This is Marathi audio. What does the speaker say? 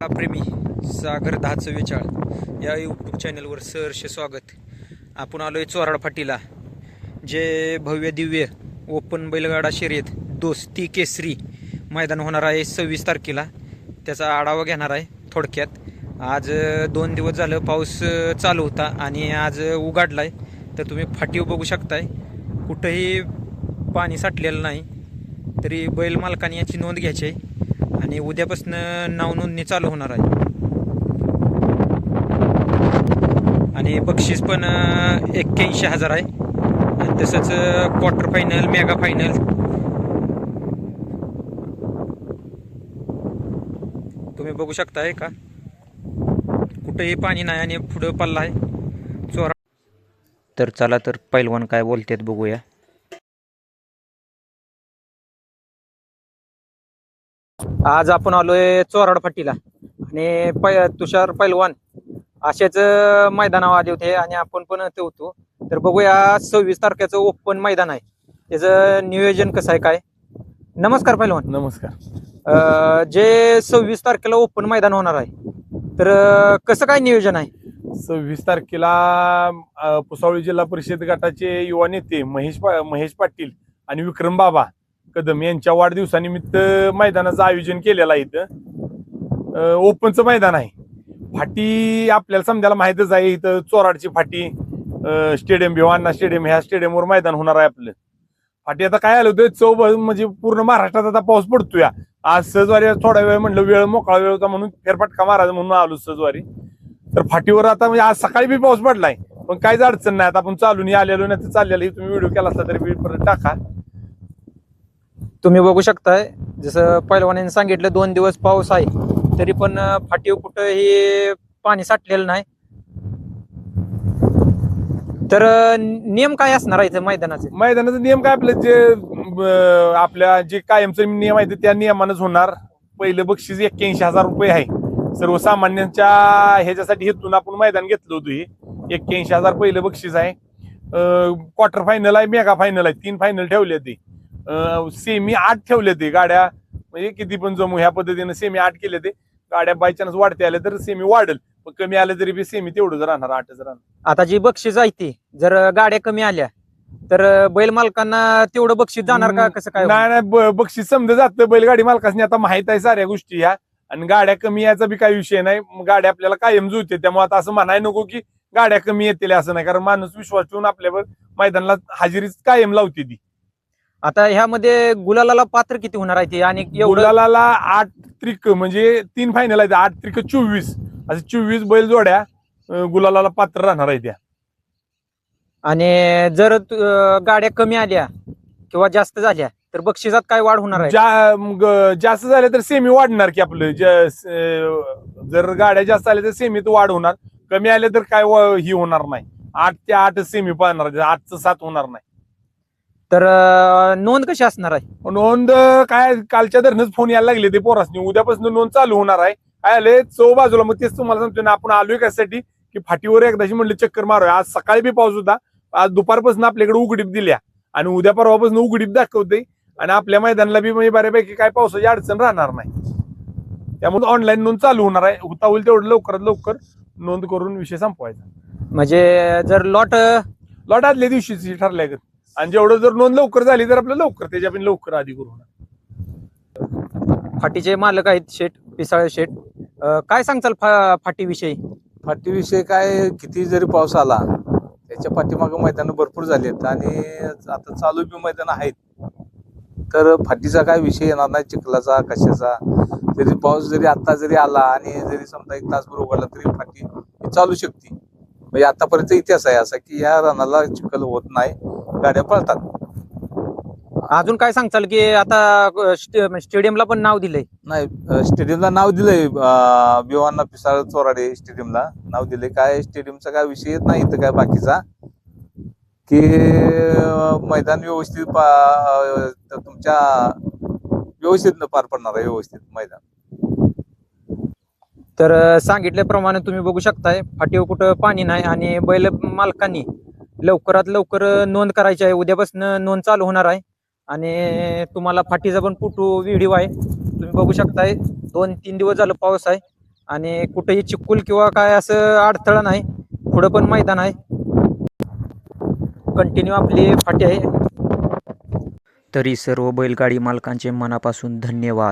प्रेमी सागर दहा चव्वेचाळ या यूट्यूब चॅनलवर सहर्ष स्वागत. आपण आलोय चोराड फाटीला. जे भव्य दिव्य ओपन बैलगाडा शर्यत दोस्ती केसरी मैदान होणार आहे सव्वीस तारखेला. त्याचा आढावा घेणार आहे थोडक्यात. आज दोन दिवस झालं पाऊस चालू होता आणि आज अ, आहे तर तुम्ही फाटीव बघू शकताय. कुठंही पाणी साठलेलं नाही तरी बैल मालकाने याची नोंद घ्यायची आहे. आणि उद्यापासून नावनोंदणी चालू होणार आहे. आणि बक्षीस पण एक्क्याऐंशी हजार आहे. आणि तसंच क्वार्टर फायनल मेगा फायनल तुम्ही बघू शकताय का? कुठेही पाणी नाही आणि पुढं पल्ला आहे. चोरा तर चला तर पैलवान काय बोलतात बघूया. आज आपण आलोय चोराड फाटीला आणि पै तुषार पैलवान असेच मैदानावर आले होते आणि आपण पण ते होतो. तर बघूया सव्वीस तारखेचं ओपन मैदान आहे. त्याचं नियोजन कसं आहे काय? नमस्कार पैलवान. नमस्कार. जे सव्वीस तारखेला ओपन मैदान होणार आहे तर कसं काय नियोजन आहे? सव्वीस तारखेला पुसावळी जिल्हा परिषद गटाचे युवा नेते महेश पा- महेश पाटील आणि विक्रम बाबा कदम यांच्या वाढदिवसानिमित्त मैदानाचं आयोजन केलेलं आहे इथं. ओपनचं मैदान आहे. फाटी आपल्याला समजायला माहितच आहे इथं चोराडची फाटी. स्टेडियम स्टेडियम अण्णा स्टेडियम ह्या स्टेडियमवर मैदान होणार आहे आपलं. फाटी आता काय आलं होतं? चौ म्हणजे पूर्ण महाराष्ट्रात आता पाऊस पडतोय. आज सहजवारी थोडा वेळ म्हणलं वेळ मोकळा वेळ होता म्हणून फेरफटका मारायचा म्हणून आलो सहजवारी. तर फाटीवर आता म्हणजे आज सकाळी बी पाऊस पडलाय. पण काहीच अडचण नाही. आता आपण चालून आलेलो नाही तर चाललेलं हे तुम्ही व्हिडिओ केला असता तरी परत टाका. तुम्ही बघू शकताय जसं पहिलवान्यांनी सांगितलं दोन दिवस पाऊस आहे तरी पण फाटीव कुठं हे पाणी साठलेलं नाही. तर नियम काय असणार आहे इथं मैदानाचे? मैदानाचा नियम काय आपलं जे अं, आपल्या जे कायमचे नियम आहेत त्या नियमानंच होणार. पहिलं बक्षीस एक्क्याऐंशी हजार रुपये आहे. सर्वसामान्यांच्या ह्याच्यासाठी हेतून आपण मैदान घेतलं होतं हे. एक्क्याऐंशी हजार पहिलं बक्षीस आहे. क्वार्टर फायनल आहे मेगा फायनल आहे तीन फायनल ठेवले ते. सेमी आठ ठेवले ते गाड्या. म्हणजे किती पण जमू ह्या पद्धतीने सेमी आठ केले ते. गाड्या बाय चान्स वाढते आल्या तर सेमी वाढेल. पण कमी आलं तरी बी सेमी तेवढंच राहणार आठच राहणार. आता जी बक्षीस आहे ती जर गाड्या कमी आल्या तर बैल मालकांना तेवढं बक्षीस जाणार का? कसं काय? नाही नाही ब- बक्षीस समजा जातं बैलगाडी मालकासनी. आता माहीत आहे साऱ्या गोष्टी ह्या. आणि गाड्या कमी याचा बी काही विषय नाही. मग गाड्या आपल्याला कायम जुळते. त्यामुळे आता असं म्हणाय नको की गाड्या कमी येतील असं नाही. कारण माणूस विश्वास ठेवून आपल्यावर मैदानाला हाजिरीच कायम लावते ती. आता ह्यामध्ये गुलालाला पात्र किती होणार आहे ते? आणि एवढं गुलालाला आठ त्रिक म्हणजे तीन फायनल आहेत. आठ त्रिक चोवीस. असे चोवीस बैल जोड्या अं, गुलालाला पात्र राहणार आहे त्या. आणि जर अं, गाड्या कमी आल्या किंवा जास्त झाल्या तर बक्षिसात काय वाढ होणार आहे? मग जास्त झाले तर सेमी वाढणार की आपलं. स- जर गाड्या जास्त आल्या तर सेमीत वाढ होणार. कमी आले तर काय व- ही होणार नाही. आठ ते आठ सेमी पाहणार. आठचं सात होणार नाही. तर अं, नोंद कशी असणार आहे? नोंद काय कालच्या धरणच फोन यायला लागले ते पोरासनी. उद्यापासून नोंद चालू होणार आहे. काय आले चौ बाजूला मग तेच तुम्हाला सांगतो ना आपण आलोय कशासाठी? की फाटीवर एकदाशी म्हणलं चक्कर मारूया. आज सकाळी बी पाऊस होता. आज दुपारपासून आपल्याकडे उघडीप दिल्या. आणि उद्या परवापासून उघडीप दाखवते. आणि आपल्या मैदानाला बी म्हणजे बऱ्यापैकी काय पावसाची अडचण राहणार नाही. त्यामुळे ऑनलाईन नोंद चालू होणार आहे. होता होईल तेवढं लवकरात लवकर नोंद करून विषय संपवायचा. म्हणजे जर लॉट लॉट आदल्या दिवशीची ठरल्या. आणि जेवढं जर नोंद लवकर झाली तर आपलं लवकर त्याच्या पण लवकर आधी करू होणार. फाटीचे मालक आहेत शेट पिसाळे शेट अं, काय सांगचाल फा फाटीविषयी? फाटीविषयी काय किती जरी पाऊस आला त्याच्या पाठीमागं मैदानं भरपूर झालेत आणि आता चालू बी मैदान आहेत. तर फाटीचा काय विषय येणार नाही चिखलाचा कशाचा? जरी पाऊस जरी आता जरी आला आणि जरी समजा एक तासभर उघडला तरी फाटी ही चालू शकते. म्हणजे आतापर्यंत इतिहास आहे असा की या रनाला चिखल होत नाही. गाड्या पळतात. अजून काय सांगचाल की आता स्टे- स्टेडियमला पण नाव दिलंय? नाही अं, स्टेडियमला नाव दिलंय अं, भिवांना पिसाळ चोराडे स्टेडियमला नाव दिलंय. काय स्टेडियमचा काय विषय येत नाही इथं काय बाकीचा. की अं, मैदान व्यवस्थित पा- अं, तुमच्या व्यवस्थित पार पडणार आहे व्यवस्थित मैदान. तर अं, सांगितल्याप्रमाणे तुम्ही बघू शकताय फाटीवर कुठं पाणी नाही आणि बैल मालकांनी लवकरात लवकर नोंद करायची आहे. उद्यापासून नोंद चालू होणार आहे. आणि तुम्हाला फाटीचा पण फोटो व्हिडिओ आहे. तुम्ही बघू शकताय. दोन तीन दिवस झालं पाऊस आहे. आणि कुठेही चिक्कुल किंवा काय असं अडथळा नाही. पुढं पण मैदान आहे. कंटिन्यू आपली फाटी आहे. तरी सर्व बैलगाडी मालकांचे मनापासून धन्यवाद.